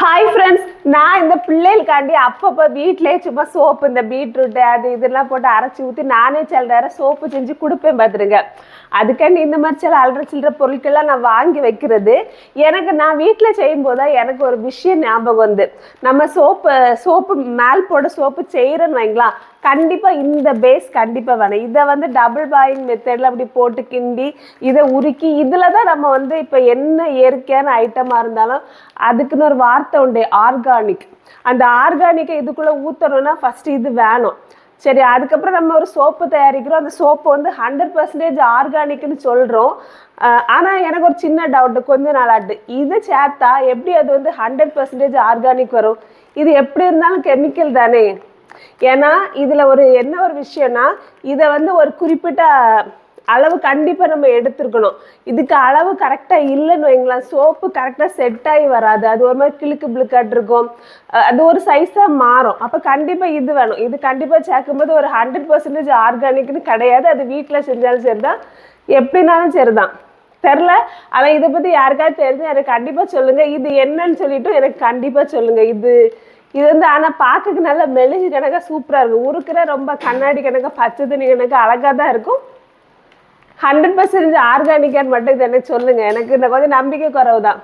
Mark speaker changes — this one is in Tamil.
Speaker 1: Hi friends, நான் இந்த பிள்ளைகளுக்காண்டி அப்பப்போ வீட்டிலே சும்மா சோப்பு இந்த பீட்ரூட்டு அது இதெல்லாம் போட்டு அரைச்சி ஊற்றி நானே சில நேரம் சோப்பு செஞ்சு கொடுப்பேன் பார்த்துருங்க அதுக்காண்டி இந்த மாதிரி சில அல்ற சில்லற பொருட்கள்லாம் நான் வாங்கி வைக்கிறது. எனக்கு நான் வீட்டில் செய்யும்போது தான் எனக்கு ஒரு விஷயம் ஞாபகம் வந்து. நம்ம சோப்பு சோப்பு மேல் போட சோப்பு செய்கிறேன்னு வைங்களா கண்டிப்பாக இந்த பேஸ் கண்டிப்பாக வேணும். இதை வந்து டபுள் பாயிங் மெத்தடில் அப்படி போட்டு கிண்டி இதை உருக்கி இதில் தான் நம்ம வந்து இப்போ என்ன இயற்கையான ஐட்டமாக இருந்தாலும் அதுக்குன்னு ஒரு வார்த்தை உண்டு. ஆர்கானிக் அந்த ஆர்கானிக்கை இதுக்குள்ளே ஊற்றணும்னா ஃபஸ்ட்டு இது வேணும். சரி அதுக்கப்புறம் நம்ம ஒரு சோப்பு தயாரிக்கிறோம். அந்த சோப்பு வந்து ஹண்ட்ரட் பர்சன்டேஜ் ஆர்கானிக்னு சொல்கிறோம் ஆனால் எனக்கு ஒரு சின்ன டவுட்டு கொஞ்ச நாளாட்டு இது சேர்த்தா எப்படி அது வந்து ஹண்ட்ரட் பர்சன்டேஜ் ஆர்கானிக் வரும்? இது எப்படி இருந்தாலும் கெமிக்கல் தானே. ஏன்னா இதில் ஒரு என்ன ஒரு விஷயம்னா இதை வந்து ஒரு குறிப்பிட்ட அளவு கண்டிப்பாக நம்ம எடுத்துருக்கணும். இதுக்கு அளவு கரெக்டாக இல்லைன்னு வைங்களேன். சோப்பு கரெக்டாக செட் ஆகி வராது. அது ஒரு மாதிரி கிளுக்கு பிளுக்காட்டு இருக்கும். அது ஒரு சைஸாக மாறும். அப்போ கண்டிப்பாக இது வேணும். இது கண்டிப்பாக சேர்க்கும்போது ஒரு ஹண்ட்ரட் பர்சன்டேஜ் ஆர்கானிக்னு கிடையாது. அது வீட்டில் செஞ்சாலும் சரி தான் எப்படினாலும் சரி தான் தெரில ஆனால் இதை பற்றி யாருக்காவது தெரிஞ்சு எனக்கு கண்டிப்பாக சொல்லுங்கள் இது என்னன்னு சொல்லிட்டு எனக்கு கண்டிப்பாக சொல்லுங்கள் இது இது வந்து ஆனால் பார்க்கறதுக்கு நல்லா மெழுகு கணக்காக சூப்பராக இருக்கும். உருக்குற ரொம்ப கண்ணாடி கணக்காக பச்சை தண்ணி கணக்காக அழகாக தான் இருக்கும். ஹண்ட்ரட் பர்சன்டேஜ் ஆர்கானிக்கான்னு மட்டும் இது எனக்கு சொல்லுங்கள் எனக்கு இந்த கொஞ்சம் நம்பிக்கை குறவு தான்